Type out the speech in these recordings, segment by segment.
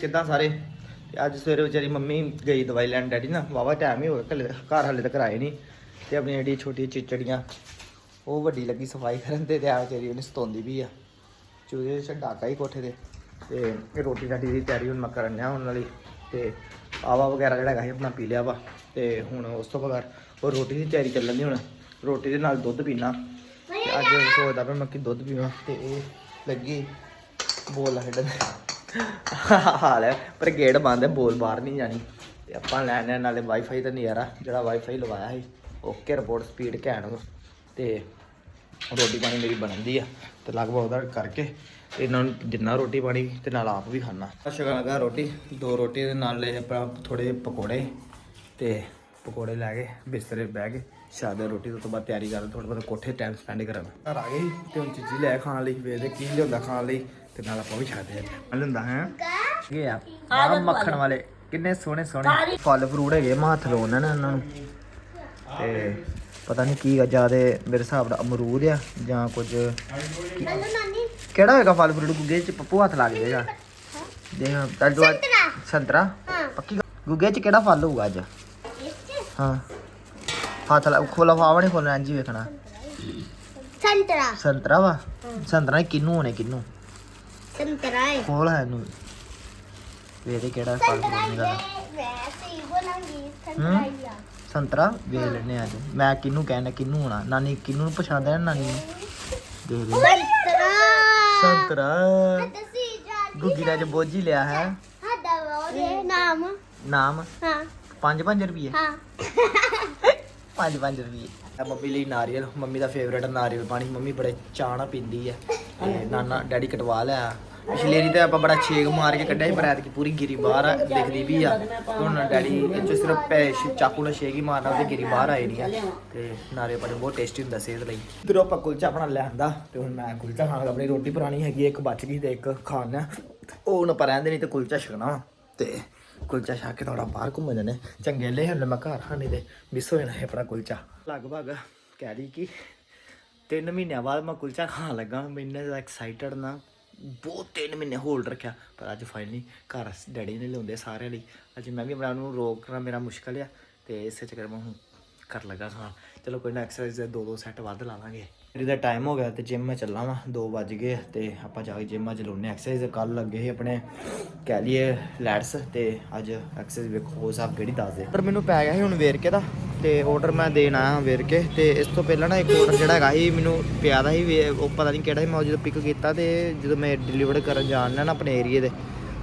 ਕਿੱਦਾਂ ਸਾਰੇ? ਤੇ ਅੱਜ ਸਵੇਰੇ ਵਿਚਾਰੀ ਮੰਮੀ ਗਈ ਦਵਾਈ ਲੈਣ, ਡੈਡੀ ਨਾ ਵਾਵਾ ਟਾਈਮ ਹੀ ਹੋ ਗਿਆ ਘਰ ਹਾਲੇ ਤੱਕ ਆਏ ਨਹੀਂ। ਤੇ ਆਪਣੀ ਜਿਹੜੀ ਛੋਟੀ ਚਿਚੜੀਆਂ, ਉਹ ਵੱਡੀ ਲੱਗੀ ਸਫ਼ਾਈ ਕਰਨ ਤੇ ਤੇ ਆ ਵਿਚਾਰੀ ਉਹਨੇ ਸਤੋਂਦੀ ਵੀ ਆ। ਚੂਹੇ ਚ ਡਾਕਾ ਹੀ ਕੋਠੇ ਦੇ ਤੇ ਰੋਟੀ ਰਾਟੀ ਦੀ ਤਿਆਰੀ ਹੁਣ ਮੈਂ ਕਰਨ ਡਿਆ ਉਹਨਾਂ ਲਈ ਤੇ ਆਵਾ ਵਗੈਰਾ ਜਿਹੜਾ ਹੈਗਾ ਆਪਣਾ ਪੀ ਲਿਆ ਵਾ। ਤੇ ਹੁਣ ਉਸ ਤੋਂ ਬਗੈਰ ਉਹ ਰੋਟੀ ਦੀ ਤਿਆਰੀ ਚੱਲਣ ਦੀ ਹੁਣ। ਰੋਟੀ ਦੇ ਨਾਲ ਦੁੱਧ ਪੀਣਾ। ਅੱਜ ਸੋਚਦਾ ਪਿਆ ਮੈਂ ਕਿ ਦੁੱਧ ਪੀਵਾਂ। ਤੇ ਇਹ ਲੱਗੀ ਬੋਲ ਹੱਡਣ ਹਾਲ ਹੈ, ਪਰ ਗੇਟ ਬੰਦ ਹੈ, ਬੋਲ ਬਾਹਰ ਨਹੀਂ ਜਾਣੀ। ਤੇ ਆਪਾਂ ਲੈਣੇ ਆ ਨਾਲੇ ਵਾਈਫਾਈ ਦਾ ਨਜ਼ਾਰਾ, ਜਿਹੜਾ ਵਾਈਫਾਈ ਲਵਾਇਆ ਸੀ ਓਕੇ ਰਿਪੋਰਟ ਸਪੀਡ ਘੈਂਟ ਤੇ ਰੋਟੀ ਪਾਣੀ ਮੇਰੀ ਬਣਦੀ ਆ, ਤੇ ਲਗਭਗ ਉਹਦਾ ਕਰਕੇ ਇਹਨਾਂ ਨੂੰ ਜਿੰਨਾ ਰੋਟੀ ਪਾਣੀ, ਤੇ ਨਾਲ ਆਪ ਵੀ ਖਾਣਾ ਸ਼ਗਨ ਲਗਾ ਰੋਟੀ, ਦੋ ਰੋਟੀ ਦੇ ਨਾਲ ਲੈ ਆਪਾਂ ਥੋੜੇ ਪਕੌੜੇ, ਤੇ ਪਕੌੜੇ ਲੈ ਕੇ ਬਿਸਤਰੇ ਬਹਿ ਕੇ ਸ਼ਾਦੇ ਰੋਟੀ ਤੋਂ ਬਾਅਦ ਤਿਆਰੀ ਕਰਨ ਥੋੜਾ ਬਹੁਤ ਕੋਠੇ ਟਾਈਮ ਸਪੈਂਡ ਕਰਨ। ਘਰ ਆ ਗਏ ਤੇ ਹੁਣ ਚੀਜ਼ੀ ਲੈ ਖਾਣ ਲਈ, ਵੇਖਦੇ ਕੀ ਲਿਆਉਂਦਾ ਖਾਣ ਲਈ ਤੇ ਨਾਲ ਆਪਾਂ ਵੀ ਛਾਦੇ ਆ। ਲੈਂਦਾ ਹੈ। ਇਹ ਆ ਆਹ ਮੱਖਣ ਵਾਲੇ। ਕਿੰਨੇ ਸੋਹਣੇ ਸੋਹਣੇ। ਫਲ ਫਰੂਟ ਹੈਗੇ ਹੱਥ ਲਾਉਣਾ ਨਾ ਇਹਨਾਂ ਨੂੰ। ਤੇ ਪਤਾ ਨਹੀਂ ਕੀ ਆ ਜਿਆਦੇ ਮੇਰੇ ਹਿਸਾਬ ਨਾਲ ਅਮਰੂਦ ਆ ਜਾਂ ਕੁਝ ਕਿਹੜਾ ਹੋਏਗਾ ਫਲ ਫਰੂਟ? ਗੁੱਗੇ ਚ ਪੱਪੂ ਹੱਥ ਲੱਗ ਜਾਏਗਾ ਦੇਖ ਤਾਂ ਜੋ ਸੰਤਰਾ। ਪੱਕੀ ਗੁੱਗੇ ਚ ਕਿਹੜਾ ਫਲ ਹੋਊਗਾ ਅੱਜ? ਹਾਂ। ਹੱਥ ਲਾ ਖੋਲਾ ਫਾਵਾ ਨਹੀਂ ਖੋਲਣਾ ਹੀ ਵੇਖਣਾ। ਸੰਤਰਾ। ਸੰਤਰਾ ਵਾ? ਸੰਤਰਾ ਕਿੰਨੂ ਹੋਣੇ ਕਿੰਨੂ? ਸੰਤਰਾ ਹੈ ਖੋਲ ਹੈ ਇਹਨੂੰ ਵੇਦੇ ਕਿਹੜਾ ਫਲ ਹੀ? ਬੋਲਾਂਗੀ ਸੰਤਰਾ ਹੀ। ਆ ਸੰਤਰਾ ਅੱਜ। ਮੈਂ ਕਿੰਨੂ ਕਹਿਣਾ ਕਿੰਨੂ ਹੋਣਾ? ਨਾਨੀ ਕਿੰਨੂ ਨੂੰ ਪਛਾਣਦਾ ਹੈ ਨਾਨੀ ਨੂੰ? ਦੇਖ ਲੈ ਸੰਤਰਾ। ਸੰਤਰਾ। ਤੁਸੀਂ ਗੁੱਗੀ ਬੋਝੀ ਲਿਆ ਹੈ। ਹੱਦਾ ਉਹਦੇ ਨਾਮ। ਨਾਮ? ਹਾਂ। 5-5 ਰੁਪਏ ਹਾਂ। 5-5 ਰੁਪਏ ਇਹ ਮੰਮੀ ਲਈ ਨਾਰੀਅਲ ਮੰਮੀ ਦਾ ਫੇਵਰੇਟ ਨਾਰੀਅਲ ਪਾਣੀ। ਮੰਮੀ ਬੜੇ ਚਾਹ ਨਾਲ ਪੀਂਦੀ ਹੈ ਤੇ ਨਾਨਾ ਡੈਡੀ ਕਟਵਾ ਲਿਆ। ਪਿਛਲੇ ਰੀ ਤੇ ਆਪਾਂ ਬੜਾ ਛੇਕ ਮਾਰ ਕੇ ਕੱਢਿਆ ਸੀ ਪਰ ਐਤਕੀ ਪੂਰੀ ਗਿਰੀ ਬਾਹਰ ਆ, ਦਿਖਦੀ ਵੀ ਆ। ਹੁਣ ਡੈਡੀ ਇਹ 'ਚ ਸਿਰਫ ਪੈ ਚਾਕੂ ਨਾਲ ਛੇਕ ਹੀ ਮਾਰਨਾ ਤੇ ਗਿਰੀ ਬਾਹਰ ਆਈ ਨਹੀਂ ਆ। ਤੇ ਨਾਰੀਅਲ ਪਾਣੀ ਬਹੁਤ ਟੇਸਟੀ ਹੁੰਦਾ ਸਿਹਤ ਲਈ। ਇਧਰੋਂ ਆਪਾਂ ਕੁਲਚਾ ਆਪਣਾ ਲੈ ਆਂਦਾ ਤੇ ਹੁਣ ਮੈਂ ਕੁਲਚਾ ਖਾਣਾ ਆਪਣੀ ਰੋਟੀ ਪੁਰਾਣੀ ਹੈਗੀ ਹੈ, ਇੱਕ ਬਚ ਗਈ ਤੇ ਇੱਕ ਖਾਣਾ। ਉਹ ਹੁਣ ਆਪਾਂ ਰਹਿੰਦੇ ਨਹੀਂ ਤੇ ਕੁਲਚਾ ਛਕਣਾ ਵਾ। ਤੇ ਕੁਲਚਾ ਛਾ ਕੇ ਥੋੜਾ ਬਾਹਰ ਘੁੰਮ ਜਾਂਦੇ ਚੰਗੇ ਲੈ ਹੁਣ ਮੈਂ ਘਰ ਖਾਣੇ ਤੇ ਮਿਸ ਹੋ ਜਾਣਾ ਹੈ ਆਪਣਾ ਕੁਲਚਾ। ਲਗਭਗ ਕਹਿ ਲਈ ਕਿ 3 ਮਹੀਨਿਆਂ ਬਾਅਦ ਮੈਂ ਕੁਲਚਾ ਖਾਣ ਲੱਗਾ। ਮੈਂ ਇੰਨਾ ਜ਼ਿਆਦਾ ਐਕਸਾਈਟਡ ਨਾ, ਬਹੁਤ 3 ਮਹੀਨੇ ਹੋਲਡ ਰੱਖਿਆ। ਪਰ ਅੱਜ ਫਾਈਨਲੀ ਘਰ ਡੈਡੀ ਨੇ ਲਿਆਉਂਦੇ ਸਾਰਿਆਂ ਲਈ। ਅੱਜ ਮੈਂ ਵੀ ਆਪਣਾ ਨੂੰ ਰੋਕਣਾ ਮੇਰਾ ਮੁਸ਼ਕਲ ਆ। ਤੇ ਇਸੇ ਚੱਕਰ ਮੈਂ ਹੁਣ ਕਰ ਲੱਗਾ ਖਾਣ। ਚਲੋ ਕੋਈ ਨਾ ਐਕਸਰਸਾਈਜ਼ ਦੇ ਦੋ ਦੋ ਸੈੱਟ ਵੱਧ ਲਾਵਾਂਗੇ ਫਿਰ ਇਹਦਾ ਟਾਈਮ ਹੋ ਗਿਆ ਤੇ ਜਿਮ ਮੈਂ ਚੱਲਾਂ ਵਾਂ 2 ਵੱਜ ਗਏ ਆ ਤੇ ਆਪਾਂ ਜਾ ਕੇ ਜਿਮ ਅੱਜ ਲਾਉਨੇ ਐਕਸਰਸਾਈਜ਼ ਕੱਲ ਲੱਗੇ ਸੀ ਆਪਣੇ, ਕਹਿ ਲਈਏ ਲੈਟਸ ਤੇ ਅੱਜ ਐਕਸਰਸਾਈਜ਼ ਵੇਖੋ ਉਹ ਸਾਹਿਬ ਕਿਹੜੀ ਦੱਸ ਦੇ। ਪਰ ਮੈਨੂੰ ਪੈ ਗਿਆ ਸੀ ਹੁਣ ਵੇਰਕੇ ਦਾ ਤੇ ਆਰਡਰ ਮੈਂ ਦੇਣ ਆਇਆ ਵੇਰਕੇ ਤੇ ਇਸ ਤੋਂ ਪਹਿਲਾਂ ਨਾ ਇੱਕ ਆਰਡਰ ਜਿਹੜਾ ਹੈਗਾ ਸੀ, ਮੈਨੂੰ ਪਿਆ ਦਾ ਸੀ ਵੇ- ਉਹ ਪਤਾ ਨਹੀਂ ਕਿਹੜਾ ਸੀ, ਮੈਂ ਉਹ ਜਦੋਂ ਪਿਕ ਕੀਤਾ ਤੇ ਜਦੋਂ ਮੈਂ ਡਿਲੀਵਰ ਕਰਨ ਜਾਣਾ ਨਾ ਆਪਣੇ ਏਰੀਏ ਦੇ,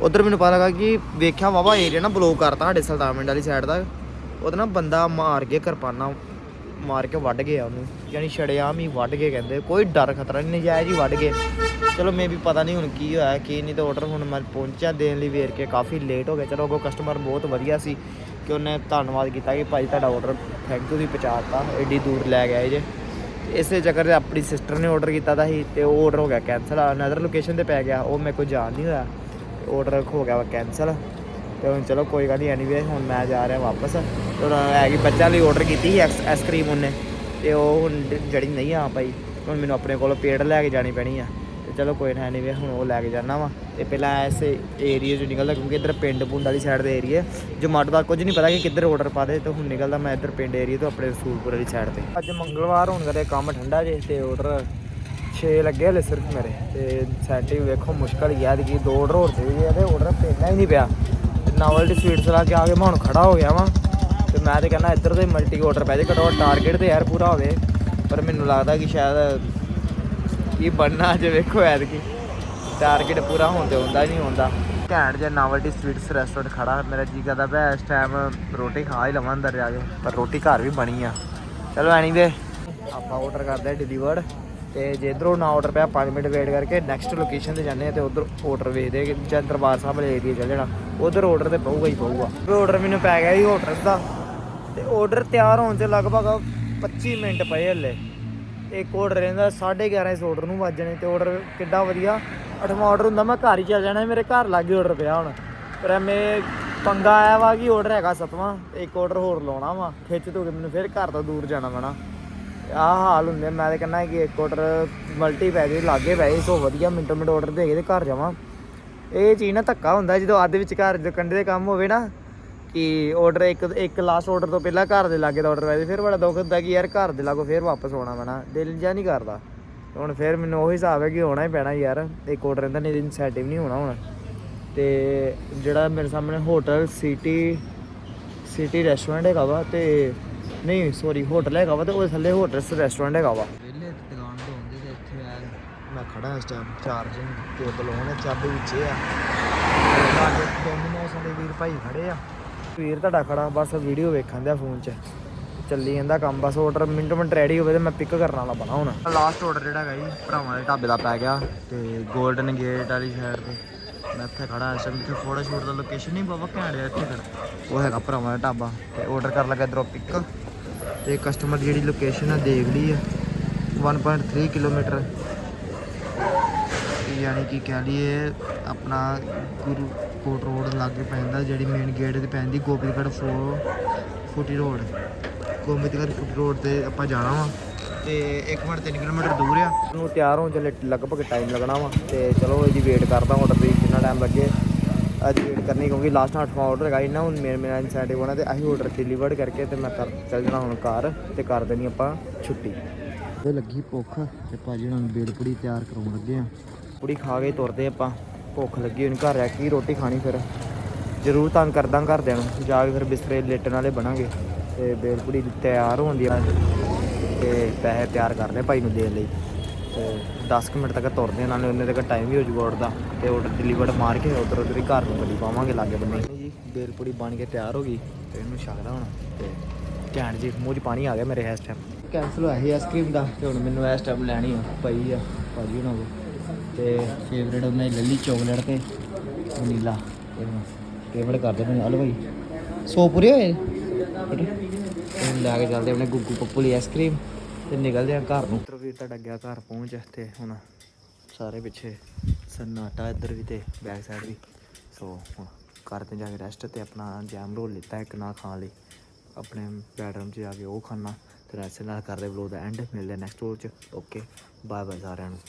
ਉਧਰ ਮੈਨੂੰ ਪਤਾ ਲੱਗਾ ਕਿ ਵੇਖਿਆ ਵਾਵਾ ਏਰੀਆ ਨਾ ਬਲੌਕ ਕਰਤਾ ਸਾਡੇ ਸੁਲਤਾਨਵਿੰਡ ਵਾਲੀ ਸਾਈਡ ਦਾ, ਉਹਦਾ ਨਾ ਬੰਦਾ ਮਾਰ ਕੇ ਕਿਰਪਾਨਾਂ। ਮਾਰ ਕੇ ਵੱਢ ਗਿਆ ਉਹਨੂੰ। ਯਾਨੀ ਛੜਿਆਮ ਹੀ ਵੱਢ ਕੇ ਕਹਿੰਦੇ। ਕੋਈ ਡਰ ਖਤਰਾ ਨਹੀਂ ਨਜਾਇਜ਼ ਹੀ ਵੱਢ ਗਏ। ਚਲੋ ਮੇ ਵੀ ਪਤਾ ਨਹੀਂ ਹੁਣ ਕੀ ਹੋਇਆ, ਕੀ ਨਹੀਂ ਤਾਂ ਆਰਡਰ ਹੁਣ ਮੈਂ ਪਹੁੰਚਿਆ ਦੇਣ ਲਈ ਵੇਰ ਕੇ ਕਾਫੀ ਲੇਟ ਹੋ ਗਿਆ ਚਲੋ ਅੱਗੋਂ ਕਸਟਮਰ ਬਹੁਤ ਵਧੀਆ ਸੀ ਕਿ ਉਹਨੇ ਧੰਨਵਾਦ ਕੀਤਾ ਕਿ ਭਾਈ ਤੁਹਾਡਾ ਆਰਡਰ ਥੈਂਕ ਯੂ ਦੀ ਪਹੁੰਚਾਤਾ ਐਡੀ ਦੂਰ ਲੈ ਗਏ ਜੇ। ਇਸੇ ਚੱਕਰ 'ਚ ਆਪਣੀ ਸਿਸਟਰ ਨੇ ਆਰਡਰ ਕੀਤਾ ਤਾਂ ਸੀ ਤੇ ਉਹ ਆਰਡਰ ਹੋ ਗਿਆ ਕੈਨਸਲ ਅਨਦਰ ਲੋਕੇਸ਼ਨ ਤੇ ਪੈ ਗਿਆ, ਉਹ ਮੇਰੇ ਕੋਲ ਜਾਣ ਨਹੀਂ ਹੋਇਆ। ਆਰਡਰ ਹੋ ਗਿਆ ਵਾ ਕੈਨਸਲ ਤੇ ਹੁਣ ਚਲੋ ਕੋਈ ਗੱਲ ਨਹੀਂ ਐਨੀਵੇ ਹੁਣ ਮੈਂ ਜਾ ਰਿਹਾ ਵਾਪਸ। ਹੁਣ ਹੈਗੀ ਬੱਚਾ ਲਈ ਆਰਡਰ ਕੀਤੀ ਸੀ ਆਈਸਕ੍ਰੀਮ ਉਹਨੇ। ਤੇ ਉਹ ਹੁਣ ਜ- ਜਿਹੜੀ ਨਹੀਂ ਆ ਪਾਈ ਹੁਣ ਮੈਨੂੰ ਆਪਣੇ ਕੋਲੋਂ ਪੇੜ ਲੈ ਕੇ ਜਾਣੀ ਪੈਣੀ ਆ। ਤੇ ਚਲੋ ਕੋਈ ਨਾ ਐਨੀਵੇ ਹੁਣ ਉਹ ਲੈ ਕੇ ਜਾਣਾ ਵਾ। ਤੇ ਪਹਿਲਾਂ ਐਸੇ ਏਰੀਆ 'ਚੋਂ ਨਿਕਲਦਾ ਕਿਉਂਕਿ ਇੱਧਰ ਪਿੰਡ ਪੁੰਡ ਵਾਲੀ ਸਾਈਡ ਦੇ ਏਰੀਆ ਜਮਾਟੋ ਦਾ ਕੁਝ ਨਹੀਂ ਪਤਾ ਕਿ ਕਿੱਧਰ ਆਰਡਰ ਪਾ ਦੇ, ਤੇ ਹੁਣ ਨਿਕਲਦਾ ਮੈਂ ਇੱਧਰ ਪਿੰਡ ਏਰੀਆ ਤੋਂ ਆਪਣੇ ਰਸੂਲਪੁਰ ਵਾਲੀ ਸਾਈਡ ਤੇ। ਅੱਜ ਮੰਗਲਵਾਰ ਹੋਣ ਕਰਕੇ ਕੰਮ ਠੰਡਾ ਜੇ, ਤੇ ਆਰਡਰ 6 ਲੱਗੇ ਹਲੇ ਸਿਰਫ ਮੇਰੇ। ਤੇ ਸੈਟਿੰਗ ਵੇਖੋ ਮੁਸ਼ਕਲ ਹੀ ਆ ਕਿ ਦੋ ਆਰਡਰ ਹੋਰ ਚਾਹੀਦੇ ਆ ਤੇ ਆਰਡਰ ਪੈਣਾ ਹੀ ਨਹੀਂ ਪਿਆ। ਨਾਵਲਟੀ ਸਵੀਟਸ ਲਾ ਕੇ ਆ ਕੇ ਮੈਂ ਹੁਣ ਖੜਾ ਹੋ ਗਿਆ ਵਾਂ। ਤੇ ਮੈਂ ਤੇ ਕਹਿੰਦਾ ਇੱਧਰ ਦੇ ਮਲਟੀ ਆਰਡਰ ਪੈ ਜੇ, ਘਟੋ ਟਾਰਗੇਟ ਤੇ ਯਾਰ ਪੂਰਾ ਹੋਵੇ। ਪਰ ਮੈਨੂੰ ਲੱਗਦਾ ਕਿ ਸ਼ਾਇਦ ਇਹ ਬਣਨਾ ਜੇ ਵੇਖੋ ਐਤਕੀ। ਟਾਰਗੇਟ ਪੂਰਾ ਹੋਣ ਤੇ ਹੁੰਦਾ ਹੀ ਨਹੀਂ ਹੁੰਦਾ। ਘੈਂਟ ਜਿਹਾ ਨਾਵਲਟੀ ਸਵੀਟਸ ਰੈਸਟੋਰੈਂਟ ਖੜਾ। ਮੇਰਾ ਜੀ ਕਰਦਾ ਪਿਆ ਇਸ ਟਾਈਮ ਰੋਟੀ ਖਾ ਹੀ ਲਵਾਂ ਅੰਦਰ ਜਾ ਕੇ। ਪਰ ਰੋਟੀ ਘਰ ਵੀ ਬਣੀ ਆ। ਚਲੋ ਐਨੀਵੇ ਆਪਾਂ ਆਰਡਰ ਕਰਦੇ ਡਿਲੀਵਰਡ ਤੇ ਜੇ ਇਧਰੋਂ ਨਾ ਆਰਡਰ ਪਿਆ 5 ਮਿੰਟ ਵੇਟ ਕਰਕੇ ਨੈਕਸਟ ਲੋਕੇਸ਼ਨ ਤੇ ਜਾਂਦੇ ਆ ਤੇ ਉਧਰ ਆਰਡਰ ਵੇਖਦੇ ਆ ਜਾਂ ਦਰਬਾਰ ਸਾਹਿਬ ਵਾਲੇ ਏਰੀਆ ਚੱਲ ਜਾਣਾ। ਉਧਰ ਆਰਡਰ ਤੇ ਪਊਗਾ ਹੀ ਪਊਗਾ। ਆਰਡਰ ਮੈਨੂੰ ਪੈ ਗਿਆ ਸੀ ਹੋਟਲ ਦਾ। ਤੇ ਆਰਡਰ ਤਿਆਰ ਹੋਣ 'ਚ ਲਗਭਗ 25 ਮਿੰਟ ਪਏ ਹਲੇ। ਇੱਕ ਆਰਡਰ ਰਹਿੰਦਾ 11:30 ਇਸ ਆਰਡਰ ਨੂੰ ਵੱਜਣੇ ਤੇ ਆਰਡਰ ਕਿੱਡਾ ਵਧੀਆ। ਅਠਵਾਂ ਆਰਡਰ ਹੁੰਦਾ, ਮੈਂ ਘਰ ਹੀ ਚੱਲ ਜਾਣਾ, ਮੇਰੇ ਘਰ ਲਾਗੇ ਆਰਡਰ ਪਿਆ ਹੁਣ। ਪਰ ਐਵੇਂ ਪੰਗਾ ਆਇਆ ਵਾ ਕਿ ਆਰਡਰ ਹੈਗਾ ਸਤਵਾਂ, ਇੱਕ ਆਰਡਰ ਹੋਰ ਲਾਉਣਾ ਵਾ। ਖਿੱਚ ਧੋ ਕੇ ਮੈਨੂੰ ਫਿਰ ਘਰ ਤੋਂ ਦੂਰ ਜਾਣਾ ਪੈਣਾ। ਆਹ ਹਾਲ ਹੁੰਦੇ ਮੈਂ ਤਾਂ ਕਹਿੰਦਾ ਕਿ ਇੱਕ ਆਰਡਰ ਮਲਟੀ ਪੈ ਜੇ ਲਾਗੇ ਪੈ ਜੇ ਸੋ ਵਧੀਆ ਮਿੰਟੋ ਮਿੰਟ ਆਰਡਰ ਦੇ ਕੇ ਤੇ ਘਰ ਜਾਵਾਂ। ਇਹ ਚੀਜ਼ ਨਾ ਧੱਕਾ ਹੁੰਦਾ, ਜਦੋਂ ਅੱਧ ਵਿੱਚ ਘਰ ਦੇ ਕੰਡੇ ਦੇ ਕੰਮ ਹੋਵੇ ਨਾ, ਕਿ ਆਰਡਰ ਇੱਕ ਇੱਕ ਲਾਸਟ ਆਰਡਰ ਤੋਂ ਪਹਿਲਾਂ ਘਰ ਦੇ ਲਾਗੇ ਦਾ ਆਰਡਰ ਆਇਆ ਫਿਰ ਬੜਾ ਦੁੱਖ ਹੁੰਦਾ ਕਿ ਯਾਰ ਘਰ ਦੇ ਲਾਗੋ ਫਿਰ ਵਾਪਸ ਆਉਣਾ ਪੈਣਾ ਦਿਲ ਜਾਂ ਨਹੀਂ ਕਰਦਾ। ਹੁਣ ਫਿਰ ਮੈਨੂੰ ਉਹੀ ਹਿਸਾਬ ਹੈ ਕਿ ਆਉਣਾ ਹੀ ਪੈਣਾ ਯਾਰ, ਇੱਕ ਆਰਡਰ ਇਹਦਾ ਨਹੀਂ ਇਨਸੈਂਟਿਵ ਨਹੀਂ ਹੋਣਾ ਹੁਣ। ਤੇ ਜਿਹੜਾ ਮੇਰੇ ਸਾਹਮਣੇ ਹੋਟਲ ਸਿਟੀ ਸਿਟੀ ਰੈਸਟੋਰੈਂਟ ਹੈਗਾ ਵਾ, ਤੇ ਨਹੀਂ ਸੌਰੀ ਹੋਟਲ ਹੈਗਾ ਵਾ ਤੇ ਉਹਦੇ ਥੱਲੇ ਹੋਟਲ ਰੈਸਟੋਰੈਂਟ ਹੈਗਾ ਵਾ। ਵਿਹਲੇ ਦੁਕਾਨ ਤੋਂ ਹੁੰਦੀ ਤੇ ਇੱਥੇ ਆ ਮੈਂ ਖੜਾ ਇਸ ਟਾਈਮ ਚਾਰਜਿੰਗ ਕੇਬਲ ਉਹਨੇ ਚਾਬੀ ਵਿੱਚ ਆ। ਲਾਗੇ ਡੋਮੀਨੋਸ ਵਾਲੇ ਵੀਰ ਭਾਈ ਖੜੇ ਆ। ਵੀਰ ਤੁਹਾਡਾ ਖੜਾ ਬਸ ਵੀਡੀਓ ਵੇਖਣ ਦਿਆ ਫੋਨ 'ਚ। ਚੱਲੀ ਜਾਂਦਾ ਕੰਮ ਬਸ ਆਰਡਰ ਮਿੰਟ ਮਿੰਟ ਰੈਡੀ ਹੋਵੇ ਤੇ ਮੈਂ ਪਿਕ ਕਰਨ ਵਾਲਾ ਬਣਾ ਹੁਣ। ਲਾਸਟ ਆਰਡਰ ਜਿਹੜਾ ਹੈਗਾ ਜੀ ਭਰਾਵਾਂ ਦੇ ਢਾਬੇ ਦਾ ਪੈ ਗਿਆ ਤੇ 골ਡਨ ਗੇਟ ਵਾਲੀ ਸਾਈਡ ਤੇ। ਮੈਂ ਇੱਥੇ ਖੜਾ ਟਾਈਮ ਇੱਥੇ ਫੋਟੋ ਸ਼ੂਟ ਦਾ ਲੋਕੇਸ਼ਨ ਨਹੀਂ ਬਾਬਾ ਘੈਂਟ ਇੱਥੇ ਖੜਾ ਉਹ ਹੈਗਾ ਭਰਾਵਾਂ ਦਾ ਢਾਬਾ ਤੇ ਆਰਡਰ ਕਰਨ ਲੱਗਾ ਇਧਰੋਂ ਪਿਕ ਤੇ ਕਸਟਮਰ ਦੀ ਜਿਹੜੀ ਲੋਕੇਸ਼ਨ ਆ, ਦੇਖ ਲਈ ਹੈ 1.3 ਕਿਲੋਮੀਟਰ। ਯਾਨੀ ਕਿ ਕਹਿ ਲਈਏ, ਆਪਣਾ ਗੁਰੂ ਕੋਟ ਰੋਡ ਲਾਗੇ ਪੈਂਦਾ, ਜਿਹੜੀ ਮੇਨ ਗੇਟ ਤੇ ਪੈਂਦੀ, ਗੋਬਿੰਦਗੜ੍ਹ ਫੋ ਫੁੱਟੀ ਰੋਡ ਗੋਬਿੰਦਗੜ੍ਹ ਫੁੱਟੀ ਰੋਡ ਤੇ ਆਪਾਂ ਜਾਣਾ ਵਾ। ਤੇ 1 ਮਿੰਟ 3 ਕਿਲੋਮੀਟਰ ਦੂਰ ਆ। ਨੂੰ ਤਿਆਰ ਹੋਣ ਚੱਲੇ ਲਗਭਗ ਟਾਈਮ ਲੱਗਣਾ ਵਾ। ਤੇ ਚਲੋ, ਇਹਦੀ ਵੇਟ ਕਰਦਾ ਆਰਡਰ ਦੀ ਕਿੰਨਾ ਟਾਈਮ ਲੱਗੇ। ਅੱਜ ਵੇਟ ਕਰਨੀ ਕਿਉਂਕਿ ਲਾਸਟ 8ਵਾਂ ਆਰਡਰ ਹੈਗਾ ਇਹਨਾਂ ਹੁਣ ਮੇਰੇ ਮੇਰਾ ਇਨਸੈਂਟਿਵ ਹੋਣਾ ਤੇ ਅਸੀਂ ਆਰਡਰ ਡਿਲੀਵਰਡ ਕਰਕੇ ਤੇ ਮੈਂ ਕਰ ਚੱਲ ਜਾਣਾ ਹੁਣ ਘਰ ਤੇ ਕਰ ਦੇਣੀ ਆਪਾਂ ਛੁੱਟੀ। ਤੇ ਲੱਗੀ ਭੁੱਖ ਤੇ ਭਾਜੀ ਹੁਣ ਬੇਲਪੁੜੀ ਤਿਆਰ ਕਰਾਉਣ ਲੱਗੇ ਆ। ਪੁੜੀ ਖਾ ਕੇ ਤੁਰਦੇ ਆਪਾਂ ਭੁੱਖ ਲੱਗੀ ਹੁਣ ਘਰ ਆ ਕੀ ਰੋਟੀ ਖਾਣੀ ਫਿਰ। ਜ਼ਰੂਰ ਤੰਗ ਕਰਦਾਂ ਘਰਦਿਆਂ ਨੂੰ ਜਾ ਕੇ ਫਿਰ ਬਿਸਤਰੇ ਲੇਟਣ ਵਾਲੇ ਬਣਾਂਗੇ। ਤੇ ਬੇਲਪੁੜੀ ਤਿਆਰ ਹੁੰਦੀ ਆ ਤੇ ਪੈਸੇ ਤਿਆਰ ਕਰਦੇ ਭਾਈ ਨੂੰ ਦੇਣ ਲਈ। ਤੇ 10 ਕੁ ਮਿੰਟ ਤੱਕ ਤੁਰਦੇ ਆ, ਨਾਲੇ ਉਹਨੇ ਤੱਕ ਟਾਈਮ ਵੀ ਹੋ ਜੂਗਾ ਆਰਡਰ ਦਾ ਤੇ ਆਰਡਰ ਡਿਲੀਵਰਡ ਮਾਰ ਕੇ ਉਧਰ ਉਧਰ ਹੀ ਘਰ ਨੂੰ ਗੱਡੀ ਪਾਵਾਂਗੇ ਲਾਗੇ ਬੰਨੇ। ਜੀ ਬੇਲਪੁੜੀ ਬਣ ਕੇ ਤਿਆਰ ਹੋ ਗਈ ਤੇ ਇਹਨੂੰ ਛਕਦਾ ਹੁਣ ਤੇ ਘੈਂਟ ਜੀ ਮੂੰਹ 'ਚ ਪਾਣੀ ਆ ਗਿਆ ਮੇਰੇ ਇਸ ਟਾਈਮ ਕੈਂਸਲ ਹੋਇਆ ਸੀ ਆਈਸਕ੍ਰੀਮ ਦਾ ਤੇ ਹੁਣ ਮੈਨੂੰ ਇਸ ਟਾਈਮ ਲੈਣੀ ਆ ਪਈ ਆ ਭਾਜੀ ਉਹਨਾਂ ਕੋਲ। ਤੇ ਫੇਵਰੇਟ ਉਹਨੇ ਲੱਲੀ ਚੋਕਲੇਟ ਤੇ ਵਨੀਲਾ ਫੇਵਰੇਟ ਕਰਦੇ ਕਰ ਦੇ ਮੈਨੂੰ ਹਲੋ ਭਾਈ 100 ਪੂਰੇ ਹੋਏ? ਹੁਣ ਲੈ ਕੇ ਚੱਲਦੇ ਆਪਣੇ ਗੁੱਗੂ ਪੱਪੂ ਲਈ ਆਈਸਕ੍ਰੀਮ ਤੇ ਨਿਕਲਦੇ ਆ ਘਰ ਨੂੰ। ਵੀਰ ਤੁਹਾਡਾ ਗਿਆ ਘਰ ਪਹੁੰਚ ਤੇ ਹੁਣ ਸਾਰੇ ਪਿੱਛੇ ਸਨਾਟਾ ਇੱਧਰ ਵੀ ਤੇ ਬੈਕ ਸਾਈਡ ਵੀ। ਸੋ ਹੁਣ 'ਤੇ ਜਾ ਕੇ ਰੈਸਟ ਤੇ ਆਪਣਾ ਜੈਮ ਰੋਲ ਲਿੱਤਾ ਇੱਕ ਨਾ ਖਾਣ ਲਈ। ਆਪਣੇ ਬੈਡਰੂਮ 'ਚ ਜਾ ਕੇ ਉਹ ਖਾਣਾ ਤੇ ਰੈਸਟ ਨਾਲ ਕਰਦੇ ਵਲੋਗ ਦਾ ਐਂਡ ਮਿਲਦੇ ਨੈਕਸਟ ਵਲੋਗ 'ਚ। ਓਕੇ ਬਾਏ ਬਾਏ ਸਾਰਿਆਂ ਨੂੰ।